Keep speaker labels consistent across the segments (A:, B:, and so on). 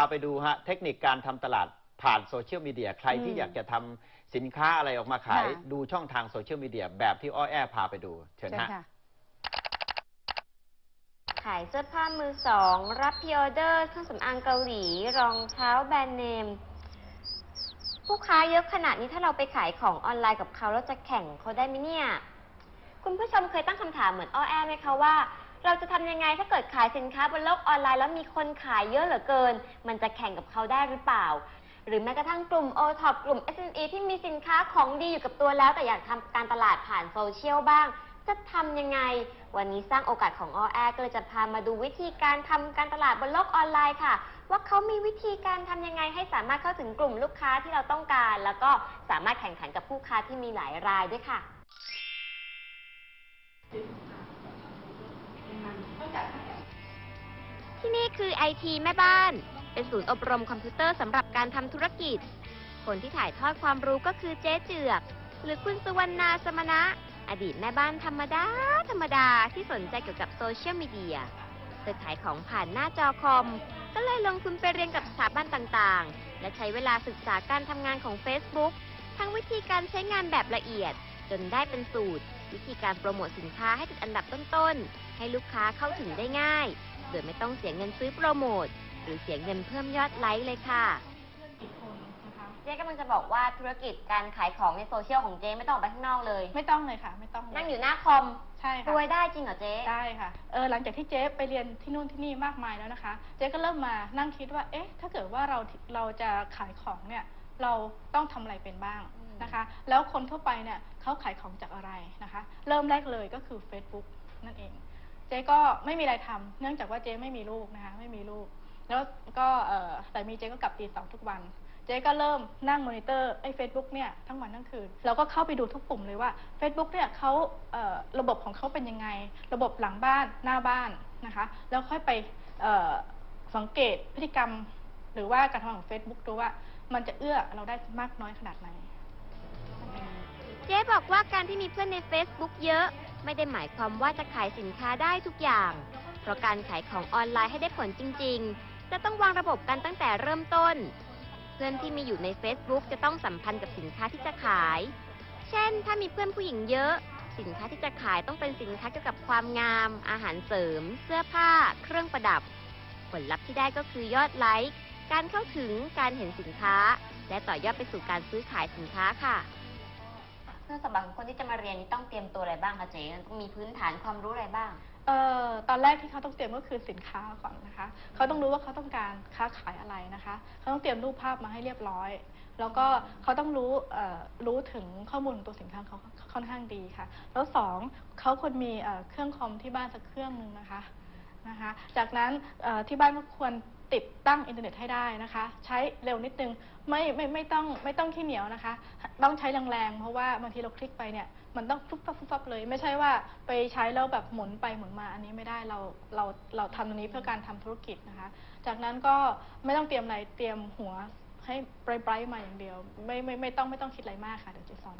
A: เอาไปดูฮะเทคนิคการทำตลาดผ่านโซเชียลมีเดียใครที่
B: อืม
A: อยากจะทำสินค้าอะไรออกมาขาย
B: ค่ะ
A: ดูช่องทางโซเชียลมีเดียแบบที่อ้อแอพาไปดูเชิญ
B: เชิญ
A: ฮะ
B: ค่ะ
C: ขายเสื้อผ้ามือสอง รับพรีออเดอร์เครื่องสำอางเกาหลี รองเท้าแบรนด์เนม ผู้ค้าเยอะขนาดนี้ถ้าเราไปขายของออนไลน์กับเขาเราจะแข่งเขาได้ไหมเนี่ย คุณผู้ชมเคยตั้งคำถามเหมือนอ้อแอไหมคะว่า เราจะทำยังไงถ้าเกิดขายสินค้าบนโลกออนไลน์แล้วมีคนขายเยอะเหลือเกิน มันจะแข่งกับเขาได้หรือเปล่า หรือแม้กระทั่งกลุ่ม o t o p กลุ่ม SME ที่มีสินค้าของดีอยู่กับตัวแล้ว แต่อยากทำการตลาดผ่านโซเชียลบ้าง จะทำยังไง วันนี้สร้างโอกาสของออแอก็เลยจะพามาดูวิธีการทำการตลาดบนโลกออนไลน์ค่ะ ว่าเขามีวิธีการทำยังไงให้สามารถเข้าถึงกลุ่มลูกค้าที่เราต้องการ แล้วก็สามารถแข่งขันกับผู้ค้าที่มีหลายรายด้วยค่ะ ที่นี่คือ IT แม่บ้าน เป็นศูนย์อบรมคอมพิวเตอร์สำหรับการทำธุรกิจ คนที่ถ่ายทอดความรู้ก็คือเจ๊เจือก หรือคุณสุวรรณาสมณะ อดีตแม่บ้านธรรมดา ธรรมดาที่สนใจเกี่ยวกับโซเชียลมีเดียเธอขายของผ่านหน้าจอคอม ก็เลยลงทุนไปเรียนกับสถาบันต่างๆ และใช้เวลาศึกษาการทำงานของ Facebook ทั้งวิธีการใช้งานแบบละเอียด จนได้เป็นสูตร วิธีการโปรโมทสินค้าให้ติดอันดับต้นๆ ให้ลูกค้าเข้าถึงได้ง่าย โดยไม่ต้องเสียเงินซื้อโปรโมท หรือเสียเงินเพิ่มยอดไลค์เลยค่ะ เจ๊กำลังจะบอกว่าธุรกิจการขายของในโซเชียลของเจ๊ไม่ต้องออกไปข้างนอกเลย
B: ไม่ต้องเลยค่ะ ไม่ต้องเล
C: นั่งอยู่หน้าคอม
B: ใช่
C: ร
B: ค่ะ
C: วยได้จริงเหรอเจ๊
B: ได้ค่ะเออหลังจากที่เจ๊ไปเรียนที่นู่นที่นี่มากมายแล้วนะคะ เจ๊ก็เริ่มมานั่งคิดว่า เอ๊ะ ถ้าเกิดว่าเราเราจะขายของเนี่ยเราต้องทำอะไรเป็นบ้างนะคะ แล้วคนทั่วไปเนี่ยเขาขายของจากอะไรนะคะ เริ่มแรกเลยก็คือ Facebook นั่นเอง เจ๊ก็ไม่มีอะไรทำเนื่องจากว่าเจ๊ไม่มีลูกนะคะไม่มีลูก แล้วก็เออแต่มีเจ๊ก็กลับตีสองทุกวัน เจ๊ก็เริ่มนั่งมอนิเตอร์ไอ้เฟซบุ๊กเนี่ยทั้งวันทั้งคืนเราก็เข้าไปดูทุกปุ่มเลยว่า Facebook เนี่ยเขาเอ่อระบบของเขาเป็นยังไง ระบบหลังบ้านหน้าบ้านนะคะ แล้วค่อยไปเอ่อสังเกตพฤติกรรม หรือว่าการทำงานของ Facebook ดูว่ามันจะเอื้อเราได้มากน้อยขนาดไหน
C: เจ๊บอกว่าการที่มีเพื่อนใน Facebook เยอะ ไม่ได้หมายความว่าจะขายสินค้าได้ทุกอย่าง เพราะการขายของออนไลน์ให้ได้ผลจริง ๆ จะต้องวางระบบกันตั้งแต่เริ่มต้น เพื่อนที่มีอยู่ใน Facebook จะต้องสัมพันธ์กับสินค้าที่จะขาย เช่น ถ้ามีเพื่อนผู้หญิงเยอะ สินค้าที่จะขายต้องเป็นสินค้าเกี่ยวกับความงาม อาหารเสริม เสื้อผ้า เครื่องประดับ ผลลัพธ์ที่ได้ก็คือยอดไลค์ การเข้าถึง การเห็นสินค้า และต่อยอดไปสู่การซื้อขายสินค้าค่ะ เพื่อสำหรับคนที่จะมาเรียนนี่ต้องเตรียมตัวอะไรบ้างคะเจ๊ต้องมีพื้นฐานความรู้อะไรบ้าง
B: เอ่อตอนแรกที่เขาต้องเตรียมก็คือสินค้าก่อนนะคะเขาต้องรู้ว่าเขาต้องการค้าขายอะไรนะคะเขาต้องเตรียมรูปภาพมาให้เรียบร้อย แล้วก็เขาต้องรู้เอ่อรู้ถึงข้อมูลของตัวสินค้าเขาค่อนข้างดีค่ะ แล้วสองเขาควรมีเอ่อเครื่องคอมที่บ้านสักเครื่องหนึ่งนะคะ นะคะ จากนั้นที่บ้านก็ควรติดตั้งอินเทอร์เน็ตให้ได้นะคะ ใช้เร็วนิดนึงไม่ไม่ไม่ต้องไม่ต้องขี้เหนียวนะคะ ต้องใช้แรงๆเพราะว่าบางทีเราคลิกไปเนี่ยมันต้องฟุบฟับฟุบฟับเลย ไม่ใช่ว่าไปใช้แล้วแบบหมุนไปหมุนมาอันนี้ไม่ได้เราเราเราทำตรงนี้เพื่อการทำธุรกิจนะคะ จากนั้นก็ไม่ต้องเตรียมอะไรเตรียมหัวให้ไบรท์มาอย่างเดียว ไม่ไม่ไม่ต้องไม่ต้องคิดอะไรมากค่ะเดี๋ยวจะสอน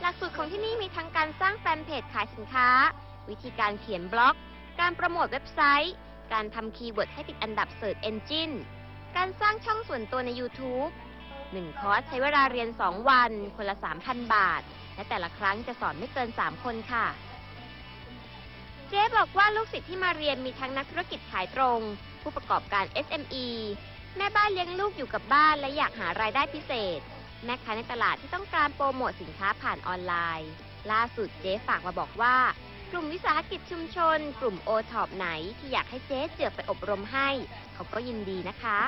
C: หลักสูตรของที่นี่มีทั้งการสร้างแฟนเพจขายสินค้า วิธีการเขียนบล็อก การโปรโมทเว็บไซต์ การทำคีย์เวิร์ดให้ติดอันดับ Search Engine การสร้างช่องส่วนตัวใน YouTube หนึ่งคอร์สใช้เวลาเรียน 2 วัน คนละ 3,000 บาท และแต่ละครั้งจะสอนไม่เกิน 3 คนค่ะ เจ๊บอกว่าลูกศิษย์ที่มาเรียนมีทั้งนักธุรกิจขายตรง ผู้ประกอบการ SME แม่บ้านเลี้ยงลูกอยู่กับบ้านและอยากหารายได้พิเศษ แม่ค้าในตลาดที่ต้องการโปรโมทสินค้าผ่านออนไลน์ ล่าสุดเจ๊ฝากมาบอกว่า กลุ่มวิสาหกิจชุมชน กลุ่มโอท็อปไหนที่อยากให้เจ๊เจือกไปอบรมให้ เขาก็ยินดีนะคะ